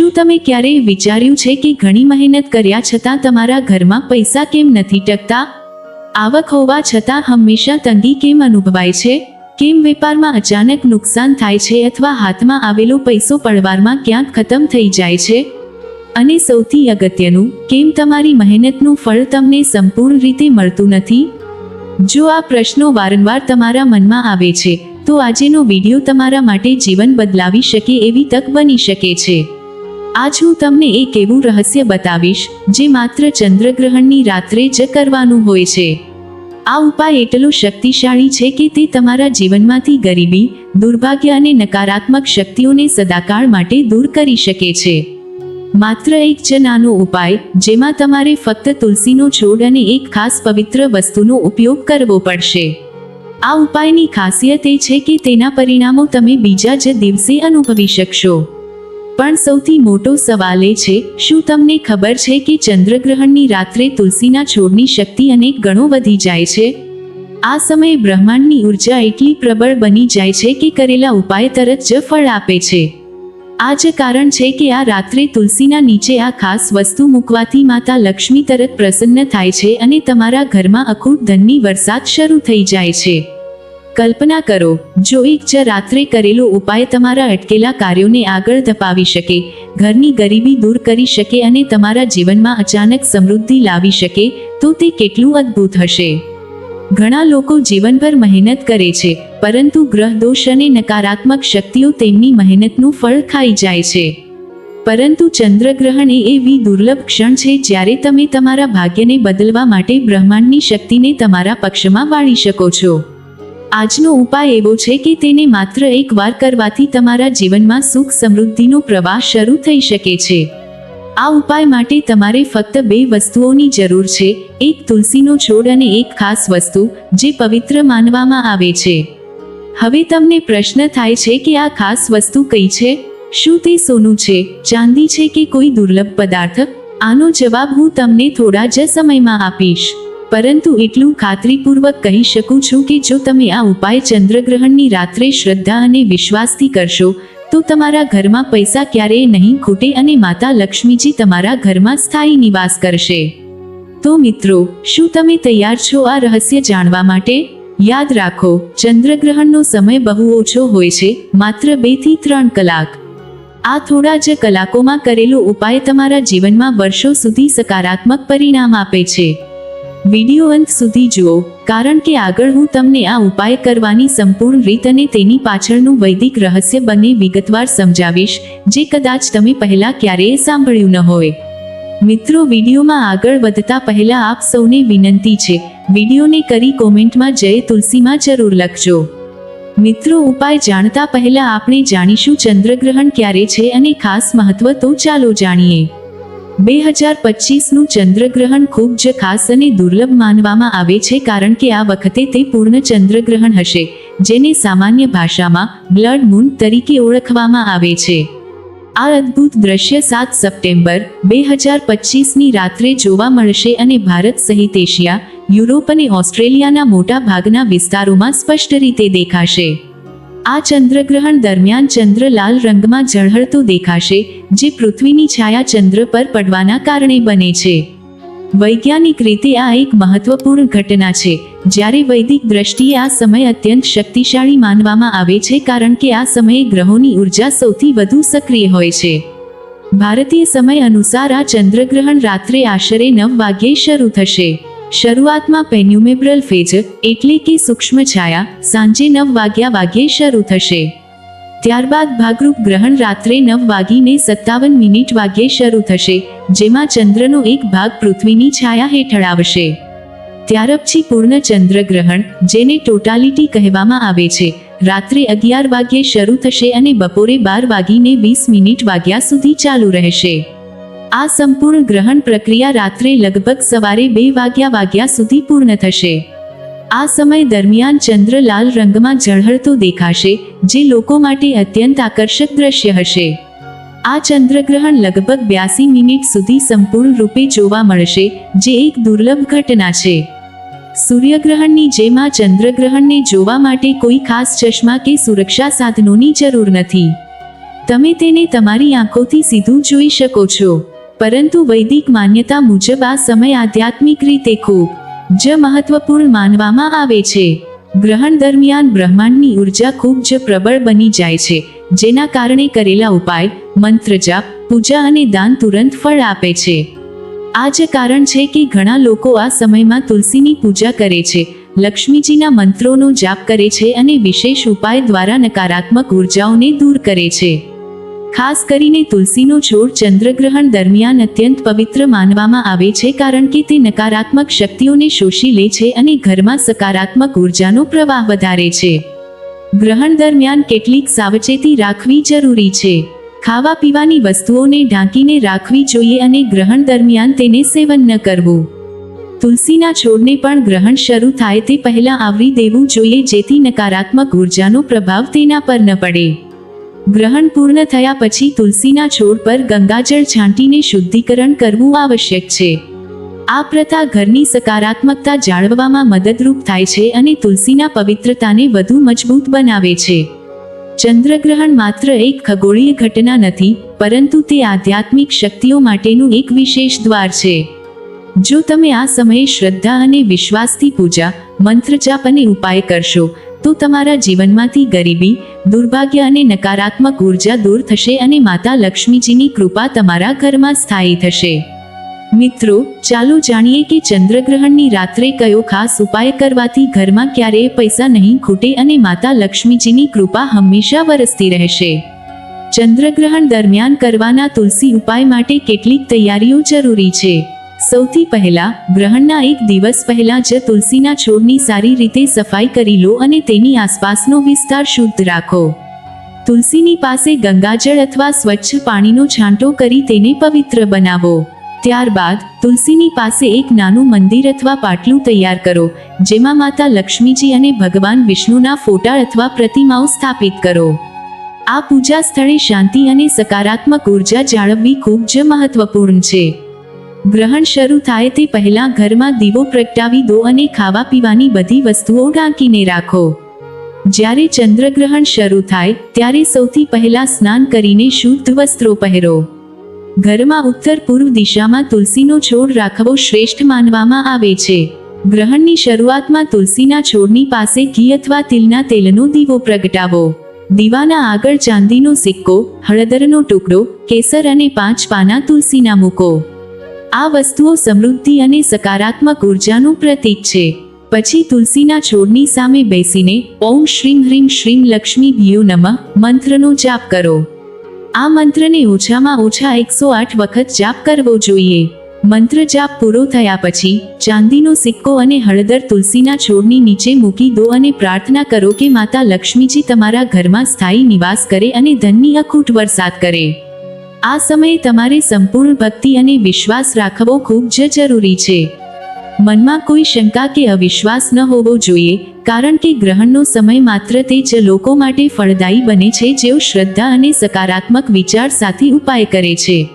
શું તમે ક્યારેય વિચાર્યું છે કે ઘણી મહેનત કર્યા છતાં તમારા ઘરમાં પૈસા કેમ નથી ટકતા? આવક હોવા છતાં હંમેશા તંગી કેમ અનુભવાય છે? કેમ વેપારમાં અચાનક નુકસાન થાય છે અથવા હાથમાં આવેલો પૈસો પડવારમાં ક્યાંક ખતમ થઈ જાય છે? અને સૌથી અગત્યનું, કેમ તમારી મહેનતનું ફળ તમને સંપૂર્ણ રીતે મળતું નથી? જો આ પ્રશ્નો વારંવાર તમારા મનમાં આવે છે, તો આજેનો વીડિયો તમારા માટે જીવન બદલાવી શકે એવી તક બની શકે છે. આજ હું તમને એક એવું રહસ્ય બતાવીશ, જે માત્ર ચંદ્રગ્રહણની રાત્રે જ કરવાનું હોય છે. આ ઉપાય એટલો શક્તિશાળી છે કે તે તમારા જીવનમાંથી ગરીબી, દુર્ભાગ્ય અને નકારાત્મક શક્તિઓને સદાકાળ માટે દૂર કરી શકે છે. માત્ર એક જ નાનો ઉપાય, જેમાં તમારે ફક્ત તુલસીનો છોડ અને એક ખાસ પવિત્ર વસ્તુનો ઉપયોગ કરવો પડશે. આ ઉપાયની ખાસિયત એ છે કે તેના પરિણામો તમે બીજા જ દિવસે અનુભવી શકશો. પણ સૌથી મોટો સવાલ એ છે, શું તમને ખબર છે કે ચંદ્રગ્રહણની રાત્રે તુલસીના છોડની શક્તિ અનેક ગણો વધી જાય છે? આ સમયે બ્રહ્માંડની ઊર્જા એટલી પ્રબળ બની જાય છે કે કરેલા ઉપાય તરત જ ફળ આપે છે. આ જ કારણ છે કે આ રાત્રે તુલસીના નીચે આ ખાસ વસ્તુ મૂકવાથી માતા લક્ષ્મી તરત પ્રસન્ન થાય છે અને તમારા ઘરમાં અખૂટ ધનની વરસાદ શરૂ થઈ જાય છે. કલ્પના કરો, જો એક જ રાત્રે કરેલો ઉપાય તમારા અટકેલા કાર્યોને આગળ ધપાવી શકે, ઘરની ગરીબી દૂર કરી શકે અને તમારા જીવનમાં અચાનક સમૃદ્ધિ લાવી શકે, તો તે કેટલું અદ્ભુત હશે. ઘણા લોકો જીવનભર મહેનત કરે છે, પરંતુ ગ્રહ દોષ અને નકારાત્મક શક્તિઓ તેમની મહેનતનું ફળ ખાઈ જાય છે. પરંતુ ચંદ્રગ્રહણ એ એવી દુર્લભ ક્ષણ છે જ્યારે તમે તમારા ભાગ્યને બદલવા માટે બ્રહ્માંડની શક્તિને તમારા પક્ષમાં વાળી શકો છો. આજનો ઉપાય એવો છે કે તેને માત્ર એક વાર કરવાથી તમારા જીવનમાં સુખ સમૃદ્ધિનો પ્રવાહ શરૂ થઈ શકે છે. આ ઉપાય માટે તમારે ફક્ત બે વસ્તુઓની જરૂર છે, એક તુલસીનો છોડ અને એક ખાસ વસ્તુ, જે પવિત્ર માનવામાં આવે છે. હવે તમને પ્રશ્ન થાય છે કે આ ખાસ વસ્તુ કઈ છે? શું તે સોનું છે, ચાંદી છે કે કોઈ દુર્લભ પદાર્થ? આનો જવાબ હું તમને થોડા જ સમયમાં આપીશ. પરંતુ એટલું ખાતરીપૂર્વક કહી શકું છું કે જો તમે આ ઉપાય ચંદ્રગ્રહણની રાત્રે શ્રદ્ધા અને વિશ્વાસથી કરશો, તો તમારા ઘરમાં પૈસા ક્યારેય નહીં ખૂટે અને માતા લક્ષ્મીજી તમારા ઘરમાં સ્થાયી નિવાસ કરશે. તો મિત્રો, શું તમે તૈયાર છો આ રહસ્ય જાણવા માટે? યાદ રાખો, ચંદ્રગ્રહણનો સમય બહુ ઓછો હોય છે, માત્ર બેથી ત્રણ કલાક. આ થોડા જ કલાકોમાં કરેલો ઉપાય તમારા જીવનમાં વર્ષો સુધી સકારાત્મક પરિણામ આપે છે. વિડિયો અંત સુધી જુઓ, કારણ કે આગળ હું તમને આ ઉપાય કરવાની સંપૂર્ણ રીત અને તેની પાછળનું વૈદિક રહસ્ય બંને વિગતવાર સમજાવીશ, જે કદાચ તમે પહેલા ક્યારેય સાંભળ્યું ન હોય. મિત્રો, વિડીયોમાં આગળ વધતા પહેલા આપ સૌને વિનંતી છે, વિડીયોને કરી કોમેન્ટમાં જય તુલસીમાં જરૂર લખજો. મિત્રો, ઉપાય જાણતા પહેલા આપણે જાણીશું ચંદ્રગ્રહણ ક્યારે છે અને ખાસ મહત્વ તો ચાલો જાણીએ. બે હજાર પચીસનું ચંદ્રગ્રહણ ખૂબ જ ખાસ અને દુર્લભ માનવામાં આવે છે કારણ કે આ વખતે તે પૂર્ણ ચંદ્રગ્રહણ હશે, જેને સામાન્ય ભાષામાં બ્લડ મૂન તરીકે ઓળખવામાં આવે છે. આ અદ્ભુત દ્રશ્ય સાત સપ્ટેમ્બર, બે હજાર પચીસની રાત્રે જોવા મળશે અને ભારત સહિત એશિયા, યુરોપ અને ઓસ્ટ્રેલિયાના મોટા ભાગના વિસ્તારોમાં સ્પષ્ટ રીતે દેખાશે. આ ચંદ્રગ્રહણ દરમિયાન ચંદ્ર લાલ રંગમાં ઝળહળતું દેખાશે, જે પૃથ્વીની છાયા ચંદ્ર પર પડવાના કારણે બને છે. વૈજ્ઞાનિક રીતે આ એક મહત્વપૂર્ણ ઘટના છે, જ્યારે વૈદિક દ્રષ્ટિએ આ સમય અત્યંત શક્તિશાળી માનવામાં આવે છે કારણ કે આ સમયે ગ્રહોની ઊર્જા સૌથી વધુ સક્રિય હોય છે. ભારતીય સમય અનુસાર આ ચંદ્રગ્રહણ રાત્રે આશરે નવ વાગ્યે શરૂ થશે. શરૂઆતમાં પેન્યુમેબ્રલ ફેજ એટલે કે સૂક્ષ્મ છાયા સાંજે નવ વાગ્યા વાગ્યે શરૂ થશે. ત્યારબાદ ભાગરૂપ ગ્રહણ રાત્રે નવ વાગીને સત્તાવન મિનિટ વાગ્યે શરૂ થશે, જેમાં ચંદ્રનો એક ભાગ પૃથ્વીની છાયા હેઠળ આવશે. ત્યાર પછી પૂર્ણ ચંદ્રગ્રહણ જેને ટોટાલિટી કહેવામાં આવે છે, રાત્રે અગિયાર વાગ્યે શરૂ થશે અને બપોરે બાર વાગીને વીસ મિનિટ વાગ્યા સુધી ચાલુ રહેશે. આ સંપૂર્ણ ગ્રહણ પ્રક્રિયા રાત્રે લગભગ સવારે બે વાગ્યા વાગ્યા સુધી પૂર્ણ થશે. આ સમય દરમિયાન ચંદ્ર લાલ રંગમાં ઝળહળતો દેખાશે, જે લોકો માટે અત્યંત આકર્ષક દ્રશ્ય હશે. આ ચંદ્રગ્રહણ લગભગ બ્યાસી મિનિટ સુધી સંપૂર્ણ રૂપે જોવા મળશે, જે એક દુર્લભ ઘટના છે. સૂર્યગ્રહણની જેમ આ ચંદ્રગ્રહણને જોવા માટે કોઈ ખાસ ચશ્મા કે સુરક્ષા સાધનોની જરૂર નથી. તમે તેને તમારી આંખોથી સીધું જોઈ શકો છો. પરંતુ વૈદિક માન્યતા મુજબ આ સમય આધ્યાત્મિક રીતે ખૂબ જ મહત્વપૂર્ણ માનવામાં આવે છે. ગ્રહણ દરમિયાન બ્રહ્માંડની ઊર્જા ખૂબ જ પ્રબળ બની જાય છે, જેના કારણે કરેલા ઉપાય, મંત્ર જાપ, પૂજા અને દાન તુરંત ફળ આપે છે. આ જ કારણ છે કે ઘણા લોકો આ સમયમાં તુલસીની પૂજા કરે છે, લક્ષ્મીજીના મંત્રોનો જાપ કરે છે અને વિશેષ ઉપાય દ્વારા નકારાત્મક ઉર્જાઓને દૂર કરે છે. ખાસ કરીને તુલસીનો છોડ ચંદ્રગ્રહણ દરમિયાન અત્યંત પવિત્ર માનવામાં આવે છે કારણ કે તે નકારાત્મક શક્તિઓને શોષી લે છે અને ઘરમાં સકારાત્મક ઉર્જાનો પ્રવાહ વધારે છે. ગ્રહણ દરમિયાન કેટલીક સાવચેતી રાખવી જરૂરી છે. ખાવા પીવાની વસ્તુઓને ઢાંકીને રાખવી જોઈએ અને ગ્રહણ દરમિયાન તેને સેવન ન કરવું. તુલસીના છોડને પણ ગ્રહણ શરૂ થાય તે પહેલાં આવરી દેવું જોઈએ જેથી નકારાત્મક ઉર્જાનો પ્રભાવ તેના પર ન પડે. ગ્રહણ પૂર્ણ થયા પછી તુલસીના છોડ પર ગંગાજળ છાંટીને શુદ્ધિકરણ કરવું આવશ્યક છે. આ પ્રથા ઘરની સકારાત્મકતા જાળવવામાં મદદરૂપ થાય છે અને તુલસીના પવિત્રતાને વધુ મજબૂત બનાવે છે. ચંદ્રગ્રહણ માત્ર એક ખગોળીય ઘટના નથી, પરંતુ તે આધ્યાત્મિક શક્તિઓ માટેનું એક વિશેષ દ્વાર છે. જો તમે આ સમયે શ્રદ્ધા અને વિશ્વાસથી પૂજા મંત્રજાપ અને ઉપાય કરશો તો તમારા જીવનમાંથી ગરીબી, દુર્ભાગ્ય અને નકારાત્મક ઊર્જા દૂર થશે અને માતા લક્ષ્મીજીની કૃપા તમારા ઘરમાં સ્થાયી થશે. મિત્રો, ચાલો જાણીએ કે ચંદ્રગ્રહણની રાત્રે કયો ખાસ ઉપાય કરવાથી ઘરમાં ક્યારેય પૈસા નહીં ખૂટે અને માતા લક્ષ્મીજીની કૃપા હંમેશા વરસતી રહેશે. ચંદ્રગ્રહણ દરમિયાન કરવાના તુલસી ઉપાય માટે કેટલીક તૈયારીઓ જરૂરી છે. સૌથી પહેલા, ગ્રહણના એક દિવસ પહેલા જ તુલસીના છોડની સારી રીતે સફાઈ કરી લો અને તેની આસપાસનો વિસ્તાર શુદ્ધ રાખો. તુલસીની પાસે ગંગાજળ અથવા સ્વચ્છ પાણીનો છાંટો કરી તેને પવિત્ર બનાવો. ત્યારબાદ, તુલસીની પાસે એક નાનું મંદિર અથવા પાટલું તૈયાર કરો, જેમાં માતા લક્ષ્મીજી અને ભગવાન વિષ્ણુના ફોટા અથવા પ્રતિમાઓ સ્થાપિત કરો. આ પૂજા સ્થળે શાંતિ અને સકારાત્મક ઊર્જા જાળવવી ખૂબ જ મહત્વપૂર્ણ છે. ગ્રહણ શરૂ થાય તે પહેલા ઘરમાં દીવો પ્રગટાવી દો અને ખાવા પીવાની બધી વસ્તુઓ ઢાંકીને રાખો. જ્યારે ચંદ્રગ્રહણ શરૂ થાય, ત્યારે સૌથી પહેલા સ્નાન કરીને શુદ્ધ વસ્ત્રો પહેરો. ઘરમાં ઉત્તર પૂર્વ દિશામાં તુલસીનો છોડ રાખવો શ્રેષ્ઠ માનવામાં આવે છે. ગ્રહણની શરૂઆતમાં તુલસીના છોડની પાસે ઘી અથવા તિલના તેલનો દીવો પ્રગટાવો. દીવાના આગળ ચાંદીનો સિક્કો, હળદરનો ટુકડો, કેસર અને પાંચ પાના તુલસીના મૂકો. આ વસ્તુઓ સમૃદ્ધિ અને સકારાત્મક ઉર્જાનું પ્રતીક છે. પછી તુલસીના છોડની સામે બેસીને ઓમ શ્રીમ હ્રીમ શ્રીમ લક્ષ્મી ભિયો નમ મંત્રનો જાપ કરો. આ મંત્રને ઓછામાં ઓછા એકસો આઠ વખત જાપ કરવો જોઈએ. મંત્ર જાપ પૂરો થયા પછી ચાંદીનો સિક્કો અને હળદર તુલસીના છોડની નીચે મૂકી દો અને પ્રાર્થના કરો કે માતા લક્ષ્મીજી તમારા ઘરમાં સ્થાયી નિવાસ કરે અને ધનની અખૂટ વરસાદ કરે. આ સમયે તમારે સંપૂર્ણ ભક્તિ અને વિશ્વાસ રાખવો ખૂબ જ જરૂરી છે. મનમાં કોઈ શંકા કે અવિશ્વાસ ન હોવો જોઈએ, કારણ કે ગ્રહણનો સમય માત્ર તે જ લોકો માટે ફળદાયી બને છે જેઓ શ્રદ્ધા અને સકારાત્મક વિચાર સાથે ઉપાય કરે છે.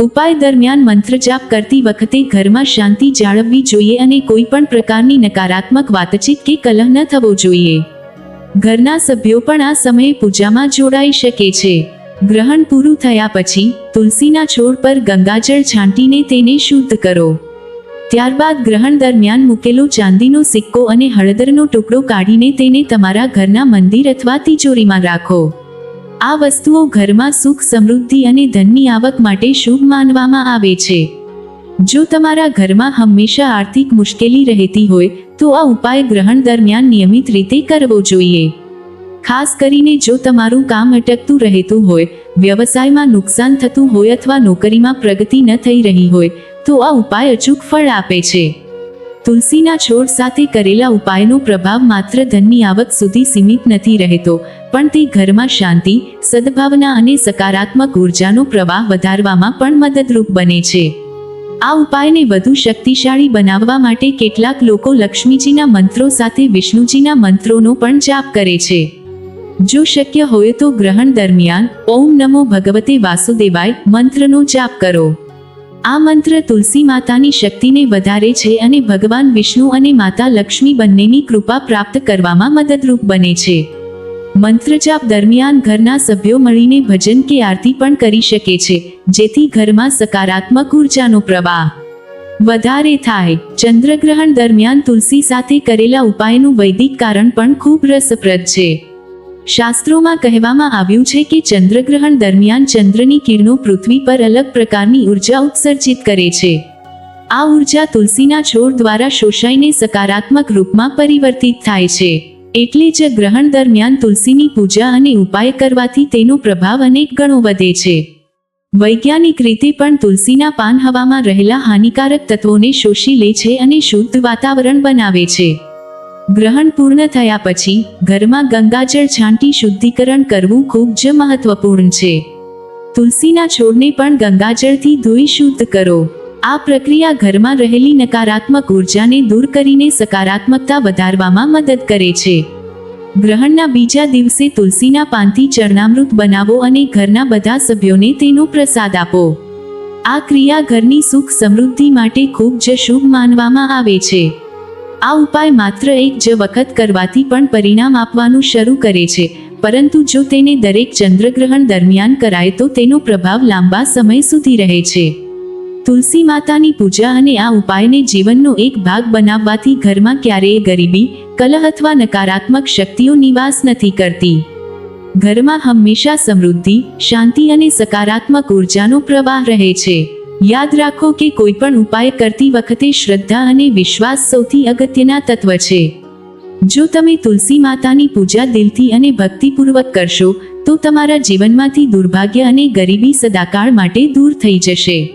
ઉપાય દરમિયાન મંત્ર જાપ કરતી વખતે ઘરમાં શાંતિ જાળવવી જોઈએ અને કોઈ પણ પ્રકારની નકારાત્મક વાતચીત કે કલહ ન થવો જોઈએ. ઘરના સભ્યો પણ આ સમયે પૂજામાં જોડાઈ શકે છે. ગ્રહણ પૂરું થયા પછી તુલસીના છોડ પર ગંગાજળ છાંટીને તેને શુદ્ધ કરો. ત્યારબાદ ગ્રહણ દરમિયાન મૂકેલો ચાંદીનો સિક્કો અને હળદરનો ટુકડો કાઢીને તેને તમારા ઘરના મંદિર અથવા તિજોરીમાં રાખો. આ વસ્તુઓ ઘરમાં સુખ, સમૃદ્ધિ અને ધનની આવક માટે શુભ માનવામાં આવે છે. જો તમારા ઘરમાં હંમેશા આર્થિક મુશ્કેલી રહેતી હોય, તો આ ઉપાય ગ્રહણ દરમિયાન નિયમિત રીતે કરવો જોઈએ. ખાસ કરીને જો તમારું કામ અટકતું રહેતું હોય, વ્યવસાયમાં નુકસાન થતું હોય અથવા નોકરીમાં પ્રગતિ ન થઈ રહી હોય, તો આ ઉપાય અચૂક ફળ આપે છે. તુલસીના છોડ સાથે કરેલા ઉપાયનો પ્રભાવ માત્ર ધનની આવક સુધી સીમિત નથી રહેતો, પણ તે ઘરમાં શાંતિ, સદભાવના અને સકારાત્મક ઉર્જાનો પ્રવાહ વધારવામાં પણ મદદરૂપ બને છે. આ ઉપાયને વધુ શક્તિશાળી બનાવવા માટે કેટલાક લોકો લક્ષ્મીજીના મંત્રો સાથે વિષ્ણુજીના મંત્રોનો પણ જાપ કરે છે. જો શક્ય હોય તો ગ્રહણ દરમિયાન ઓમ નમો ભગવતે વાસુદેવાય મંત્રનો જાપ કરો. આ મંત્ર તુલસી માતાની શક્તિને વધારે છે અને ભગવાન વિષ્ણુ અને માતા લક્ષ્મી બંનેની કૃપા પ્રાપ્ત કરવામાં મદદરૂપ બને છે. મંત્ર જાપ દરમિયાન ઘરના સભ્યો મળીને ભજન કે આરતી પણ કરી શકે છે, જેથી ઘરમાં સકારાત્મક ઉર્જાનો પ્રવાહ વધારે થાય. ચંદ્રગ્રહણ દરમિયાન તુલસી સાથે કરેલા ઉપાયનું વૈદિક કારણ પણ ખૂબ રસપ્રદ છે. શાસ્ત્રોમાં કહેવામાં આવ્યું છે કે ચંદ્રગ્રહણ દરમિયાન ચંદ્રની કિરણો પૃથ્વી પર અલગ પ્રકારની ઊર્જા ઉત્સર્જિત કરે છે. આ ઊર્જા તુલસીના છોડ દ્વારા શોષાઈને સકારાત્મક રૂપમાં પરિવર્તિત થાય છે. એટલે જ ગ્રહણ દરમિયાન તુલસીની પૂજા અને ઉપાય કરવાથી તેનો પ્રભાવ અનેક ગણો વધે છે. વૈજ્ઞાનિક રીતે પણ તુલસીના પાન હવામાં રહેલા હાનિકારક તત્વોને શોષી લે છે અને શુદ્ધ વાતાવરણ બનાવે છે. ગ્રહણ પૂર્ણ થયા પછી ઘરમાં ગંગાજળ છાંટી શુદ્ધિકરણ કરવું ખૂબ જ મહત્વપૂર્ણ છે. તુલસીના છોડને પણ ગંગાજળથી ધોઈ શુદ્ધ કરો. આ પ્રક્રિયા ઘરમાં રહેલી નકારાત્મક ઉર્જાને દૂર કરીને સકારાત્મકતા વધારવામાં મદદ કરે છે. ગ્રહણના બીજા દિવસે તુલસીના પાનથી ચરણામૃત બનાવો અને ઘરના બધા સભ્યોને તેનો પ્રસાદ આપો. આ ક્રિયા ઘરની સુખ સમૃદ્ધિ માટે ખૂબ જ શુભ માનવામાં આવે છે. આ ઉપાય માત્ર એક જ વખત કરવાથી પણ પરિણામ આપવાનું શરૂ કરે છે. પરંતુ જો તેને દરેક ચંદ્રગ્રહણ દરમિયાન કરાય તો તેનો પ્રભાવ લાંબા સમય સુધી રહે છે. તુલસી માતાની પૂજા અને આ ઉપાયને જીવનનો એક ભાગ બનાવવાથી ઘરમાં ક્યારેય ગરીબી, કલહ અથવા નકારાત્મક શક્તિઓ નિવાસ નથી કરતી. ઘરમાં હંમેશા સમૃદ્ધિ, શાંતિ અને સકારાત્મક ઉર્જાનો પ્રવાહ રહે છે. યાદ રાખો કે કોઈ પણ ઉપાય કરતી વખતે શ્રદ્ધા અને વિશ્વાસ સૌથી અગત્યના તત્વ છે. જો તમે તુલસી માતાની પૂજા દિલથી અને ભક્તિપૂર્વક કરશો, તો તમારા જીવનમાંથી દુર્ભાગ્ય અને ગરીબી સદાકાળ માટે દૂર થઈ જશે.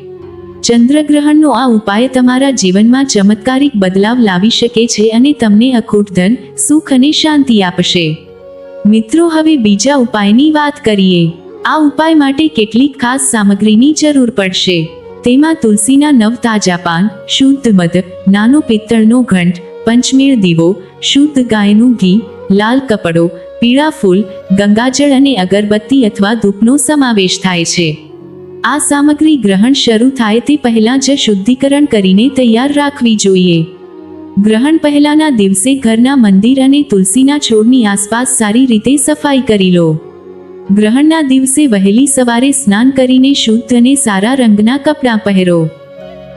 ચંદ્રગ્રહણનો આ ઉપાય તમારા જીવનમાં ચમત્કારિક બદલાવ લાવી શકે છે અને તમને અખૂટ ધન, સુખ અને શાંતિ આપશે. મિત્રો, હવે બીજા ઉપાયની વાત કરીએ. આ ઉપાય માટે કેટલીક ખાસ સામગ્રીની જરૂર પડશે. તેમાં તુલસીના નવ તાજા પાન, શુદ્ધ મધ, નાનો પિત્તળનો ઘંટ પંચમેળ દીવો, શુદ્ધ ગાયનું ઘી, લાલ કપડો, પીળા ફૂલ, ગંગાજળ અને અગરબત્તી અથવા ધૂપનો સમાવેશ થાય છે. આ સામગ્રી ગ્રહણ શરૂ થાય તે પહેલાં જ શુદ્ધિકરણ કરીને તૈયાર રાખવી જોઈએ. ગ્રહણ પહેલાના દિવસે ઘરના મંદિર અને તુલસીના છોડની આસપાસ સારી રીતે સફાઈ કરી લો. ગ્રહણના દિવસે વહેલી સવારે સ્નાન કરીને શુદ્ધ અને સારા રંગના કપડાં પહેરો.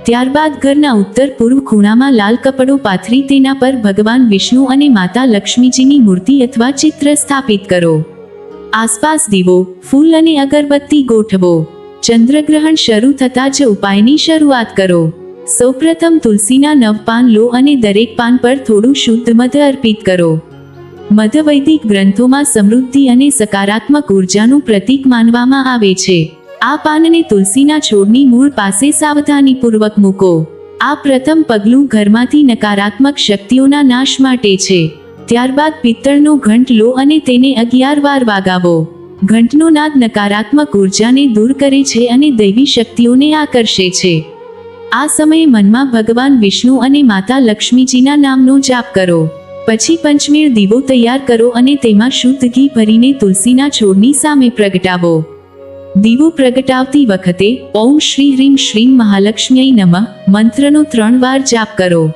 ત્યારબાદ ઘરના ઉત્તર પૂર્વ ખૂણામાં લાલ કપડો પાથરી તેના પર ભગવાન વિષ્ણુ અને માતા લક્ષ્મીજીની મૂર્તિ અથવા ચિત્ર સ્થાપિત કરો. આસપાસ દીવો, ફૂલ અને અગરબત્તી ગોઠવો. ચંદ્રગ્રહણ શરૂ થતાં જ ઉપાયની શરૂઆત કરો. સૌપ્રથમ તુલસીના નવ પાન લો અને દરેક પાન પર થોડું શુદ્ધ મધ અર્પિત કરો. મધ વૈદિક ગ્રંથોમાં સમૃદ્ધિ અને સકારાત્મક ઉર્જાનું પ્રતીક માનવામાં આવે છે. આ પાનને તુલસીના છોડની મૂળ પાસે સાવધાનીપૂર્વક મૂકો. આ પ્રથમ પગલું ઘરમાંથી નકારાત્મક શક્તિઓના નાશ માટે છે. ત્યારબાદ પિત્તળનો ઘંટ લો અને તેને અગિયાર વાર વાગાવો. ઘંટનો નાદ નકારાત્મક ઉર્જાને દૂર કરે છે અને દૈવી શક્તિઓને આકર્ષે છે. આ સમયે મનમાં ભગવાન વિષ્ણુ અને માતા લક્ષ્મીજીના નામનો જાપ કરો. પછી પંચમેળ દીવો તૈયાર કરો અને તેમાં શુદ્ધ ઘી ભરીને તુલસીના છોડની સામે પ્રગટાવો. દીવો પ્રગટાવતી વખતે ઓમ શ્રી હ્રીમ શ્રીમ મહાલક્ષ્મી નમઃ. મંત્રનો ત્રણ વાર જાપ કરો.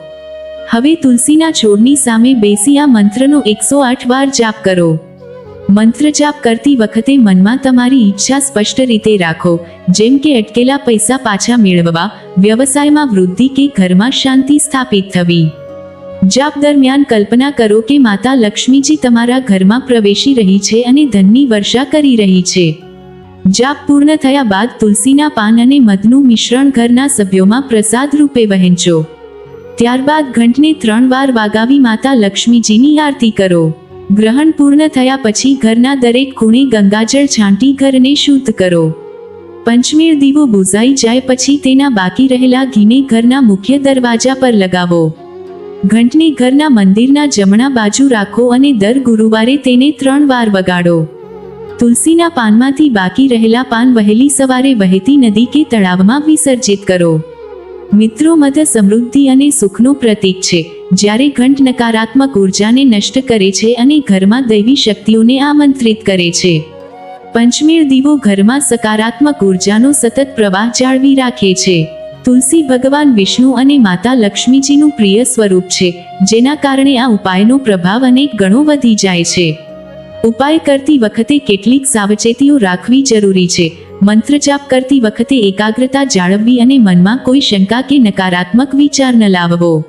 હવે તુલસીના છોડની સામે બેસી આ મંત્રનો એકસો આઠ વાર જાપ કરો. મંત્ર જાપ કરતી વખતે મનમાં તમારી ઈચ્છા સ્પષ્ટ રીતે રાખો. જેમ કે અટકેલા પૈસા પાછા મેળવવા, વ્યવસાયમાં વૃદ્ધિ કે ઘરમાં શાંતિ સ્થાપિત થવી. જાપ દરમિયાન કલ્પના કરો કે માતા લક્ષ્મીજી તમારા ઘરમાં પ્રવેશી રહી છે અને ધનની વર્ષા કરી રહી છે. જાપ પૂર્ણ થયા બાદ તુલસીના પાન અને મધનું મિશ્રણ ઘરના સભ્યોમાં પ્રસાદ રૂપે વહેંચો. ત્યારબાદ ઘંટને ત્રણ વાર વાગાવી માતા લક્ષ્મીજીની આરતી કરો. ગ્રહણ પૂર્ણ થયા પછી ઘરના દરેક ખૂણે ગંગાજળ છાંટી ઘરને શુદ્ધ કરો. પંચમીર દીવો બુઝાઈ જાય પછી તેના બાકી રહેલા ઘીને ઘરના મુખ્ય દરવાજા પર લગાવો. ઘંટને ઘરના મંદિરના જમણા બાજુ રાખો અને દર ગુરુવારે તેને ત્રણ વાર વગાડો. તુલસીના પાનમાંથી બાકી રહેલા પાન વહેલી સવારે વહેતી નદી કે તળાવમાં વિસર્જિત કરો. મિત્રો, મધ સમૃદ્ધિ અને સુખનું પ્રતીક છે. જ્યારે ઘંટ નકારાત્મક ઉર્જાને નષ્ટ કરે છે અને ઘરમાં દૈવી શક્તિઓને આમંત્રિત કરે છે. પંચમેળ દીવો ઘરમાં સકારાત્મક ઉર્જાનો સતત પ્રવાહ જાળવી રાખે છે. તુલસી ભગવાન વિષ્ણુ અને માતા લક્ષ્મીજીનું પ્રિય સ્વરૂપ છે, જેના કારણે આ ઉપાયનો પ્રભાવ અનેક ગણો વધી જાય છે. ઉપાય કરતી વખતે કેટલીક સાવચેતીઓ રાખવી જરૂરી છે. મંત્ર જાપ કરતી વખતે એકાગ્રતા જાળવવી અને મનમાં કોઈ શંકા કે નકારાત્મક વિચાર ન લાવવો.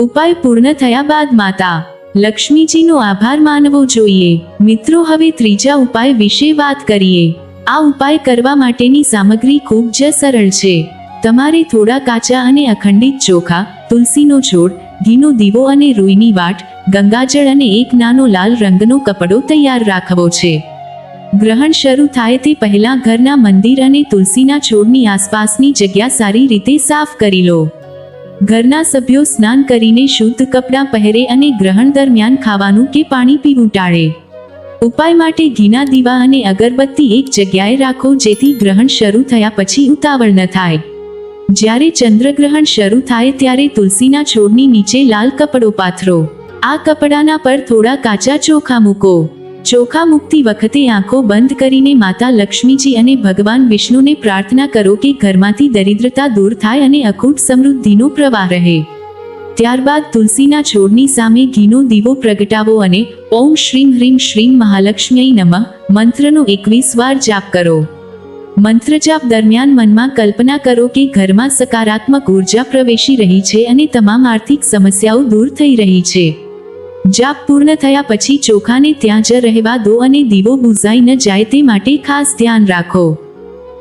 ઉપાય પૂર્ણ થયા બાદ માતા, લક્ષ્મીજીનો આભાર માનવો જોઈએ. મિત્રો, હવે ત્રીજા ઉપાય વિશે વાત કરીએ. આ ઉપાય કરવા માટેની સામગ્રી ખૂબ જ સરળ છે. તમારે થોડા કાચા અને અખંડિત ચોખા, તુલસીનો છોડ, ઘીનો દીવો અને રૂઈની વાટ, ગંગાજળ અને એક નાનો લાલ રંગનો કપડો તૈયાર રાખવો છે. ગ્રહણ શરૂ થાય તે પહેલાં ઘરના મંદિર અને તુલસીના છોડની આસપાસની જગ્યા સારી રીતે સાફ કરી લો. ઘરના સભ્યો સ્નાન કરીને શુદ્ધ કપડાં પહેરે અને ગ્રહણ દરમિયાન ખાવાનું કે પાણી પીવું ટાળે ઉપાય માટે ઘીના દીવા અને અગરબત્તી એક જગ્યાએ રાખો જેથી ગ્રહણ શરૂ થયા પછી ઉતાવળ ન થાય. જ્યારે ચંદ્રગ્રહણ શરૂ થાય ત્યારે તુલસીના છોડની નીચે લાલ કપડો પાથરો. આ કપડાના પર થોડા કાચા ચોખા મૂકો. ચોખા મૂકતી વખતે આંખો બંધ કરીને માતા લક્ષ્મીજી અને ભગવાન વિષ્ણુને પ્રાર્થના કરો કે ઘરમાંથી દરિદ્રતા દૂર થાય અને અખૂટ સમૃદ્ધિનો પ્રવાહ રહે. ત્યારબાદ તુલસીના છોડની સામે ઘીનો દીવો પ્રગટાવો અને ઓમ શ્રીમ હ્રીમ શ્રીમ મહાલક્ષ્મી નમઃ મંત્રનો એકવીસ વાર જાપ કરો. મંત્ર જાપ દરમિયાન મનમાં કલ્પના કરો કે ઘરમાં સકારાત્મક ઊર્જા પ્રવેશી રહી છે અને તમામ આર્થિક સમસ્યાઓ દૂર થઈ રહી છે. જાપ પૂર્ણ થયા પછી ચોખાને ત્યાં જ રહેવા દો અને દીવો બુઝાઈ ન જાય તે માટે ખાસ ધ્યાન રાખો.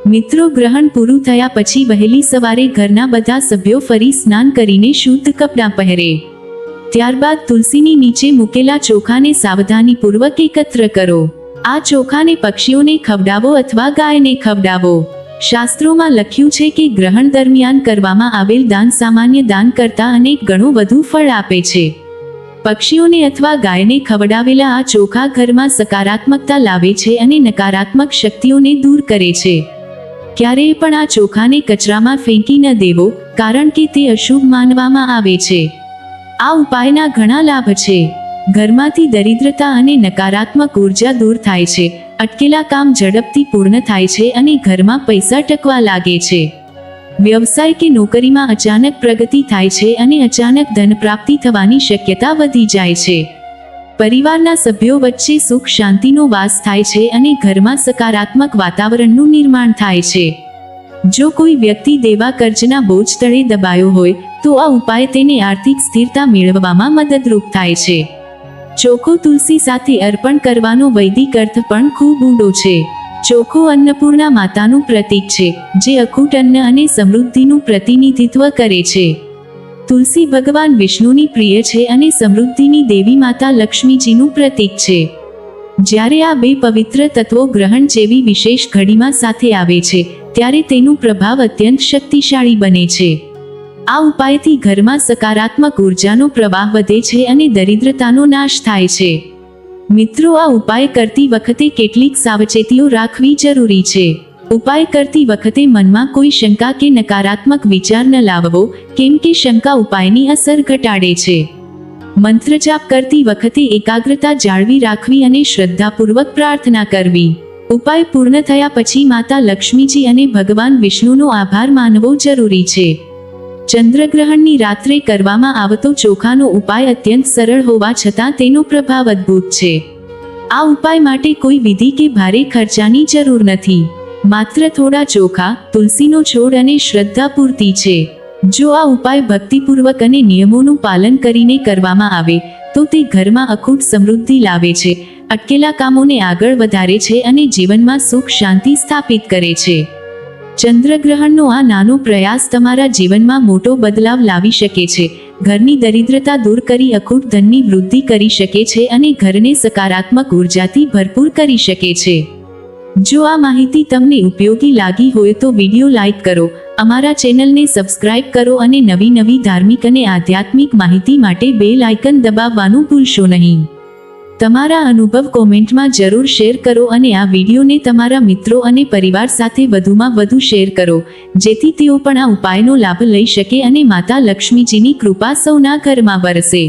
મિત્રો ગ્રહણ પૂરું થયા પછી વહેલી સવારે ઘરના બધા સભ્યો ફરી સ્નાન કરીને શુદ્ધ કપડાં પહેરે. ત્યારબાદ તુલસીની નીચે મૂકેલા ચોખાને સાવધાનીપૂર્વક એકત્ર કરો. આ ચોખાને પક્ષીઓને ખવડાવો અથવા ગાયને ખવડાવો. શાસ્ત્રોમાં લખ્યું છે કે ગ્રહણ દરમિયાન કરવામાં આવેલ દાન સામાન્ય દાન કરતાં અનેક ગણું વધુ ફળ આપે છે. પક્ષીઓને અથવા ગાયને ખવડાવેલા આ ચોખા ઘરમાં સકારાત્મકતા લાવે છે અને નકારાત્મક શક્તિઓને દૂર કરે છે. ક્યારેય પણ આ ચોખાને કચરામાં ફેંકી ન દેવો, કારણ કે તે અશુભ માનવામાં આવે છે. આ ઉપાયના ઘણા લાભ છે. ઘરમાંથી દરિદ્રતા અને નકારાત્મક ઊર્જા દૂર થાય છે. અટકેલા કામ ઝડપથી પૂર્ણ થાય છે અને ઘરમાં પૈસા ટકવા લાગે છે. વ્યવસાય કે નોકરીમાં અચાનક પ્રગતિ થાય છે અને અચાનક ધન પ્રાપ્તિ થવાની શક્યતા વધી જાય છે. પરિવારના સભ્યો વચ્ચે સુખ શાંતિનો વાસ થાય છે અને ઘરમાં સકારાત્મક વાતાવરણનું નિર્માણ થાય છે. જો કોઈ વ્યક્તિ દેવા કર્જના બોજ તળે દબાયો હોય, તો આ ઉપાય તેને આર્થિક સ્થિરતા મેળવવામાં મદદરૂપ થાય છે. ચોખ્ખો તુલસી સાથે અર્પણ કરવાનો વૈદિક અર્થ પણ ખૂબ ઊંડો છે. ચોખ્ખો અન્નપૂર્ણા માતાનું પ્રતીક છે, જે અખૂટ અન્ન અને સમૃદ્ધિનું પ્રતિનિધિત્વ કરે છે. તુલસી ભગવાન વિષ્ણુની પ્રિય છે અને સમૃદ્ધિની દેવી માતા લક્ષ્મીજીનું પ્રતીક છે. જ્યારે આ બે પવિત્ર તત્વો ગ્રહણ જેવી વિશેષ ઘડીમાં સાથે આવે છે, ત્યારે તેનું પ્રભાવ અત્યંત શક્તિશાળી બને છે. આ ઉપાયથી ઘરમાં સકારાત્મક ઉર્જાનો પ્રવાહ વધે છે અને દરિદ્રતાનો નાશ થાય છે. મિત્રો, આ ઉપાય કરતી વખતે કેટલીક સાવચેતીઓ રાખવી જરૂરી છે. ઉપાય કરતી વખતે મનમાં કોઈ શંકા કે નકારાત્મક વિચાર ન લાવવો, કેમ કે શંકા ઉપાયની અસર ઘટાડે છે. મંત્ર જાપ કરતી વખતે એકાગ્રતા જાળવી રાખવી અને શ્રદ્ધાપૂર્વક પ્રાર્થના કરવી. ઉપાય પૂર્ણ થયા પછી માતા લક્ષ્મીજી અને ભગવાન વિષ્ણુનો આભાર માનવો જરૂરી છે. ચંદ્રગ્રહણની રાત્રે કરવામાં આવતો ચોખાનો ઉપાય અત્યંત સરળ હોવા છતાં તેનો પ્રભાવ અદ્ભુત છે. આ ઉપાય માટે કોઈ વિધિ કે ભારે ખર્ચાની જરૂર નથી. માત્ર થોડા ચોખા, તુલસીનો છોડ અને શ્રદ્ધા પૂરતી છે. જો આ ઉપાય ભક્તિપૂર્વક અને નિયમોનું પાલન કરીને કરવામાં આવે, તો તે ઘરમાં અખૂટ સમૃદ્ધિ લાવે છે, અટકેલા કામોને આગળ વધારે છે અને જીવનમાં સુખ શાંતિ સ્થાપિત કરે છે. ચંદ્રગ્રહણનો આ નાનો પ્રયાસ તમારા જીવનમાં મોટો બદલાવ લાવી શકે છે. ઘરની દરિદ્રતા દૂર કરી અખૂટ ધનની વૃદ્ધિ કરી શકે છે અને ઘરને સકારાત્મક ઉર્જાથી ભરપૂર કરી શકે છે. જો આ માહિતી તમને ઉપયોગી લાગી હોય તો વીડિયો લાઇક કરો, અમારા ચેનલને સબસ્ક્રાઇબ કરો અને નવી નવી ધાર્મિક અને આધ્યાત્મિક માહિતી માટે બેલ આઇકન દબાવવાનું ભૂલશો નહીં. તમારા અનુભવ કોમેન્ટમાં જરૂર શેર કરો અને આ વિડીયોને તમારા મિત્રો અને પરિવાર સાથે વધુમાં વધુ શેર કરો, જેથી તેઓ પણ આ ઉપાયનો લાભ લઈ શકે અને માતા લક્ષ્મીજીની કૃપા સૌના ઘરમાં વરસે.